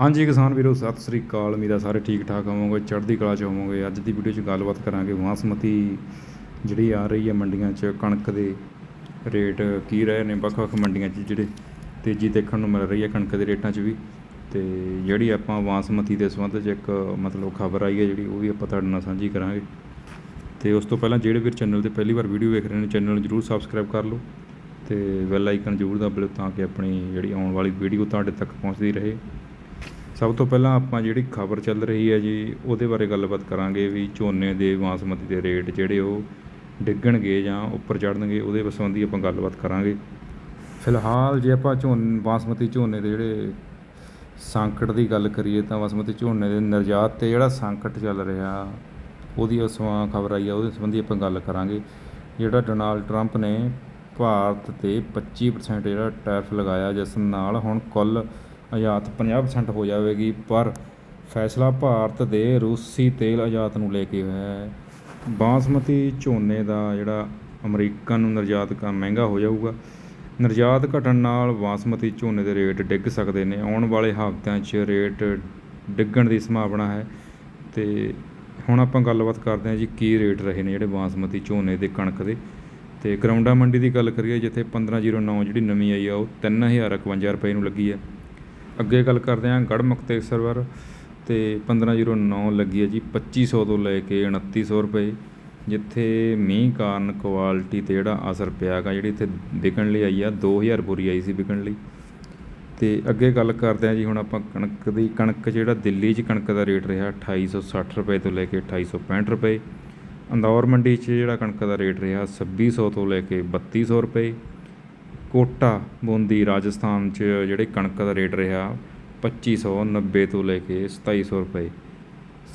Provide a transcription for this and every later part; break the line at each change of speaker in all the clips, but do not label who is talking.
ਹਾਂਜੀ ਕਿਸਾਨ ਵੀਰੋ, ਸਤਿ ਸ੍ਰੀ ਅਕਾਲ। ਮੇਰਾ ਸਾਰੇ ਠੀਕ ਠਾਕ ਹੋਵੋਗੇ, ਚੜ੍ਹਦੀ ਕਲਾ ਚ ਹੋਵੋਗੇ। ਅੱਜ ਦੀ ਵੀਡੀਓ 'ਚ ਗੱਲਬਾਤ ਕਰਾਂਗੇ ਬਾਸਮਤੀ ਜਿਹੜੀ ਆ ਰਹੀ ਹੈ ਮੰਡੀਆਂ 'ਚ, ਕਣਕ ਦੇ ਰੇਟ ਕੀ ਰਹੇ ਨੇ, ਵੱਖ-ਵੱਖ ਮੰਡੀਆਂ 'ਚ ਜਿਹੜੇ ਤੇਜ਼ੀ ਦੇਖਣ ਨੂੰ ਮਿਲ ਰਹੀ ਹੈ ਕਣਕ ਦੇ ਰੇਟਾਂ 'ਚ ਵੀ। ਤੇ ਜਿਹੜੀ ਆਪਾਂ ਬਾਸਮਤੀ ਦੇ ਸੰਬੰਧ 'ਚ ਇੱਕ ਮਤਲਬ ਖਬਰ ਆਈ ਹੈ ਜਿਹੜੀ, ਉਹ ਵੀ ਆਪਾਂ ਤੁਹਾਡੇ ਨਾਲ ਸਾਂਝੀ ਕਰਾਂਗੇ। ਤੇ ਉਸ ਤੋਂ ਪਹਿਲਾਂ ਜਿਹੜੇ ਵੀਰ ਚੈਨਲ ਤੇ ਪਹਿਲੀ ਵਾਰ ਵੀਡੀਓ ਵੇਖ ਰਹੇ ਨੇ ਚੈਨਲ ਨੂੰ ਜਰੂਰ ਸਬਸਕ੍ਰਾਈਬ ਕਰ ਲਓ। ਤੇ ਬੈਲ ਆਈਕਨ ਜਰੂਰ ਦਬਾ ਲਓ ਤਾਂ ਕਿ ਆਪਣੀ ਜਿਹੜੀ ਆਉਣ ਵਾਲੀ ਵੀਡੀਓ ਤੁਹਾਡੇ ਤੱਕ ਪਹੁੰਚਦੀ ਰਹੇ। ਸਭ ਤੋਂ ਪਹਿਲਾਂ ਆਪਾਂ ਜਿਹੜੀ ਖਬਰ ਚੱਲ ਰਹੀ ਹੈ ਜੀ, ਉਹਦੇ ਬਾਰੇ ਗੱਲਬਾਤ ਕਰਾਂਗੇ ਵੀ ਝੋਨੇ ਦੇ ਬਾਸਮਤੀ ਦੇ ਰੇਟ ਜਿਹੜੇ ਉਹ ਡਿੱਗਣਗੇ ਜਾਂ ਉੱਪਰ ਚੜ੍ਹਨਗੇ, ਉਹਦੇ ਸੰਬੰਧੀ ਆਪਾਂ ਗੱਲਬਾਤ ਕਰਾਂਗੇ। ਫਿਲਹਾਲ ਜੇ ਆਪਾਂ ਝੋਨ, ਬਾਸਮਤੀ ਝੋਨੇ ਦੇ ਜਿਹੜੇ ਸੰਕਟ ਦੀ ਗੱਲ ਕਰੀਏ ਤਾਂ ਬਾਸਮਤੀ ਝੋਨੇ ਦੇ ਨਿਰਯਾਤ ਤੇ ਜਿਹੜਾ ਸੰਕਟ ਚੱਲ ਰਿਹਾ, ਉਹਦੀ ਉਸ ਖਬਰ ਆਈ ਆ, ਉਹਦੇ ਸੰਬੰਧੀ ਆਪਾਂ ਗੱਲ ਕਰਾਂਗੇ। ਜਿਹੜਾ ਡੋਨਾਲਡ ਟਰੰਪ ਨੇ ਭਾਰਤ ਤੇ 25% ਜਿਹੜਾ ਟੈਰਿਫ ਲਗਾਇਆ, ਜਿਸ ਨਾਲ ਹੁਣ ਕੁੱਲ ਆਯਾਤ 50% ਹੋ ਜਾਵੇਗੀ, ਪਰ ਫੈਸਲਾ ਭਾਰਤ ਦੇ ਰੂਸੀ ਤੇਲ ਆਯਾਤ ਨੂੰ ਲੈ ਕੇ ਹੋਇਆ ਹੈ। ਬਾਸਮਤੀ ਝੋਨੇ ਦਾ ਜਿਹੜਾ ਅਮਰੀਕਾ ਨੂੰ ਨਿਰਯਾਤ ਕਾ, ਮਹਿੰਗਾ ਹੋ ਜਾਊਗਾ। ਨਿਰਯਾਤ ਘਟਣ ਨਾਲ ਬਾਸਮਤੀ ਝੋਨੇ ਦੇ ਰੇਟ ਡਿੱਗ ਸਕਦੇ ਨੇ। ਆਉਣ ਵਾਲੇ ਹਫ਼ਤਿਆਂ 'ਚ ਰੇਟ ਡਿੱਗਣ ਦੀ ਸੰਭਾਵਨਾ ਹੈ। ਤੇ ਹੁਣ ਆਪਾਂ ਗੱਲਬਾਤ ਕਰਦੇ ਹਾਂ ਜੀ, ਕੀ ਰੇਟ ਰਹੇ ਨੇ ਜਿਹੜੇ ਬਾਸਮਤੀ ਝੋਨੇ ਦੇ ਕਣਕ ਦੇ। ਤੇ ਗਰਾਊਂਡਾ ਮੰਡੀ ਦੀ ਗੱਲ ਕਰੀਏ, ਜਿੱਥੇ 1509 ਜਿਹੜੀ ਨਵੀਂ ਆਈ ਆ, ਉਹ 3051 ਰੁਪਏ ਨੂੰ ਲੱਗੀ ਹੈ ਅੱਗੇ ਗੱਲ ਕਰਦੇ ਹਾਂ ਗੜ੍ਹ ਅਤੇ ਪੰਦਰਾਂ ਜ਼ੀਰੋ 1509 ਲੱਗੀ ਹੈ ਜੀ, ਪੱਚੀ ਸੌ ਤੋਂ ਲੈ ਕੇ ਉਣੱਤੀ ਸੌ ਰੁਪਏ, ਜਿੱਥੇ ਮੀਂਹ ਕਾਰਨ ਕੁਆਲਿਟੀ ਤੇ ਜਿਹੜਾ ਅਸਰ ਪਿਆ ਗਾ, ਜਿਹੜੀ ਇੱਥੇ ਵਿਕਣ ਲਈ ਆਈ ਆ, ਦੋ ਹਜ਼ਾਰ ਬੋਰੀ ਆਈ ਸੀ ਵਿਕਣ ਲਈ। ਅਤੇ ਅੱਗੇ ਗੱਲ ਕਰਦੇ ਹਾਂ ਜੀ, ਹੁਣ ਆਪਾਂ ਕਣਕ ਦੀ, ਕਣਕ ਜਿਹੜਾ ਦਿੱਲੀ 'ਚ ਕਣਕ ਦਾ ਰੇਟ ਰਿਹਾ 2860 ਰੁਪਏ ਤੋਂ ਲੈ ਕੇ 2865 ਰੁਪਏ, ਅੰਦੌਰ ਮੰਡੀ 'ਚ ਜਿਹੜਾ ਕਣਕ ਦਾ ਰੇਟ ਰਿਹਾ ਛੱਬੀ ਸੌ ਤੋਂ ਲੈ ਕੇ ਬੱਤੀ ਸੌ ਰੁਪਏ ਕੋਟਾ ਬੂੰਦੀ ਰਾਜਸਥਾਨ 'ਚ ਜਿਹੜੇ ਕਣਕ ਦਾ ਰੇਟ ਰਿਹਾ 2590 ਤੋਂ ਲੈ ਕੇ ਸਤਾਈ ਸੌ ਰੁਪਏ।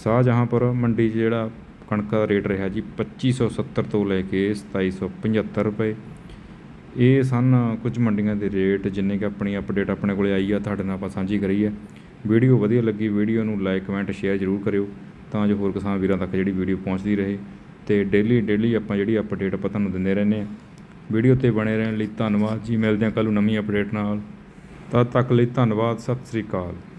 ਸ਼ਾਹਜਹਾਂਪੁਰ ਮੰਡੀ 'ਚ ਜਿਹੜਾ ਕਣਕ ਦਾ ਰੇਟ ਰਿਹਾ ਜੀ 2570 ਤੋਂ ਲੈ ਕੇ 2775 ਰੁਪਏ। ਇਹ ਸਨ ਕੁਝ ਮੰਡੀਆਂ ਦੇ ਰੇਟ ਜਿੰਨੇ ਕਿ ਆਪਣੀ ਅਪਡੇਟ ਆਪਣੇ ਕੋਲੇ ਆਈ ਆ, ਤੁਹਾਡੇ ਨਾਲ ਆਪਾਂ ਸਾਂਝੀ ਕਰੀ ਹੈ ਵੀਡੀਓ ਵਧੀਆ ਲੱਗੀ, ਵੀਡੀਓ ਨੂੰ ਲਾਈਕ ਕਮੈਂਟ ਸ਼ੇਅਰ ਜ਼ਰੂਰ ਕਰਿਓ ਤਾਂ ਜੋ ਹੋਰ ਕਿਸਾਨ ਵੀਰਾਂ ਤੱਕ ਜਿਹੜੀ ਵੀਡੀਓ ਪਹੁੰਚਦੀ ਰਹੇ। ਤੇ ਡੇਲੀ ਡੇਲੀ ਆਪਾਂ ਜਿਹੜੀ ਅਪਡੇਟ ਆਪਾਂ ਤੁਹਾਨੂੰ ਦਿੰਦੇ ਰਹਿੰਦੇ ਹਾਂ ਵੀਡੀਓ ਤੇ ਬਣੇ ਰਹਿਣ ਲਈ ਧੰਨਵਾਦ। ਜੀ, ਮਿਲਦੇ ਹਾਂ ਕੱਲ੍ਹ ਨੂੰ ਨਵੀਂ ਅਪਡੇਟ ਨਾਲ। ਤਦ ਤੱਕ ਲਈ ਧੰਨਵਾਦ। ਸਤਿ ਸ੍ਰੀ ਅਕਾਲ।